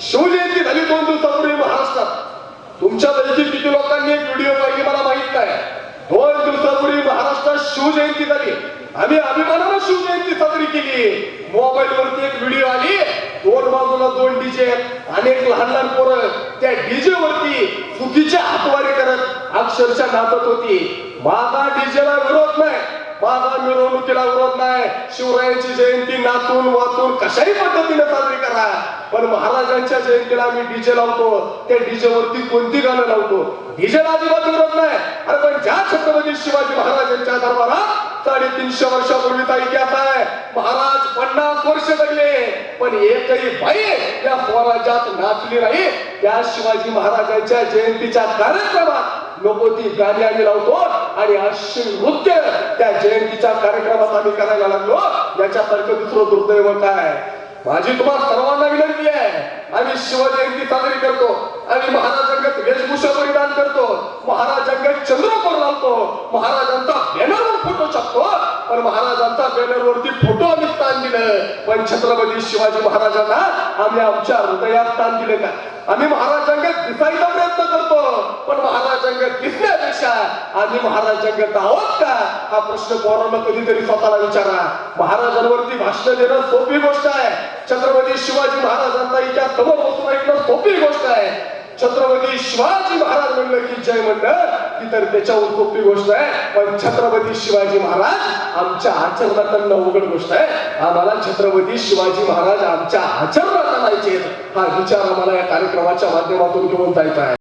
शिवजयंती झाली दोन दिवसापूर्वी महाराष्ट्रात. तुमच्यापैकी किती लोकांनी एक व्हिडिओ पाहिजे मला माहीत नाही. दोन दिवसापूर्वी महाराष्ट्रात शिवजयंती झाली. आम्ही अभिमानानं शिवजयंती साजरी केली. मोबाईल वरती एक व्हिडिओ आली. दोन बाजूला दोन डीजे अनेक लहान लहान पोरं त्या डीजे वरती चुकीची हातवारी करत अक्षरशः नाचत होती. माझा डीजेला विरोध नाही. माझा मिरवणुकीला विरोध नाही. शिवरायांची जयंती नाचून वाचून कशाही पद्धतीने साजरी करा. पण महाराजांच्या जयंतीला आम्ही डीजे लावतो. त्या डीजे वरती कोणती गाणं लावतो? डीजेला अजिबात विरोध नाही. अरे पण ज्या छत्रपती शिवाजी महाराजांच्या दरबारात साडेतीनशे वर्षापूर्वीचा इतिहास आहे. महाराज पन्नास वर्ष जगले. पण एकही बाई या स्वराज्यात नाचली नाही. त्या शिवाजी महाराजांच्या जयंतीच्या कार्यक्रमात नको ती गाणी आम्ही लावतो. आणि अशी नृत्य त्या जयंतीच्या कार्यक्रमात आम्ही करायला लागलो. याच्यासारखं दुसरं दुर्दैव काय? माझी तुम्हाला सर्वांना विनंती आहे. आम्ही शिवजयंती साजरी करतो. आम्ही महाराजांगत वेशभूषा परिधान करतो. महाराजांगत चंद्रपूर लावतो महाराजांचा बॅनरवर फोटो छापतो. पण महाराजांचा बॅनरवरती फोटो आम्ही स्थान दिलं. पण छत्रपती शिवाजी महाराजांना आम्ही आमच्या हृदयात स्थान दिले का? आम्ही महाराजांगत दिसायचा प्रयत्न दिसण्यापेक्षा आम्ही महाराजांगत आहोत का? हा प्रश्न पोरांना कधीतरी स्वतःला विचारा. महाराजांवरती भाषण देणं सोपी गोष्ट आहे. छत्रपती शिवाजी महाराजांना इतिहास समोर बसून ऐकणं सोपी गोष्ट आहे. छत्रपती शिवाजी महाराज म्हणलं की जय म्हणलं की तर त्याच्यावर सोपी गोष्ट आहे. पण छत्रपती शिवाजी महाराज आमच्या आचरणात अवघड गोष्ट आहे. आम्हाला छत्रपती शिवाजी महाराज आमच्या आचरणात आणायचे हा विचार आम्हाला या कार्यक्रमाच्या माध्यमातून घेऊन जायचा आहे.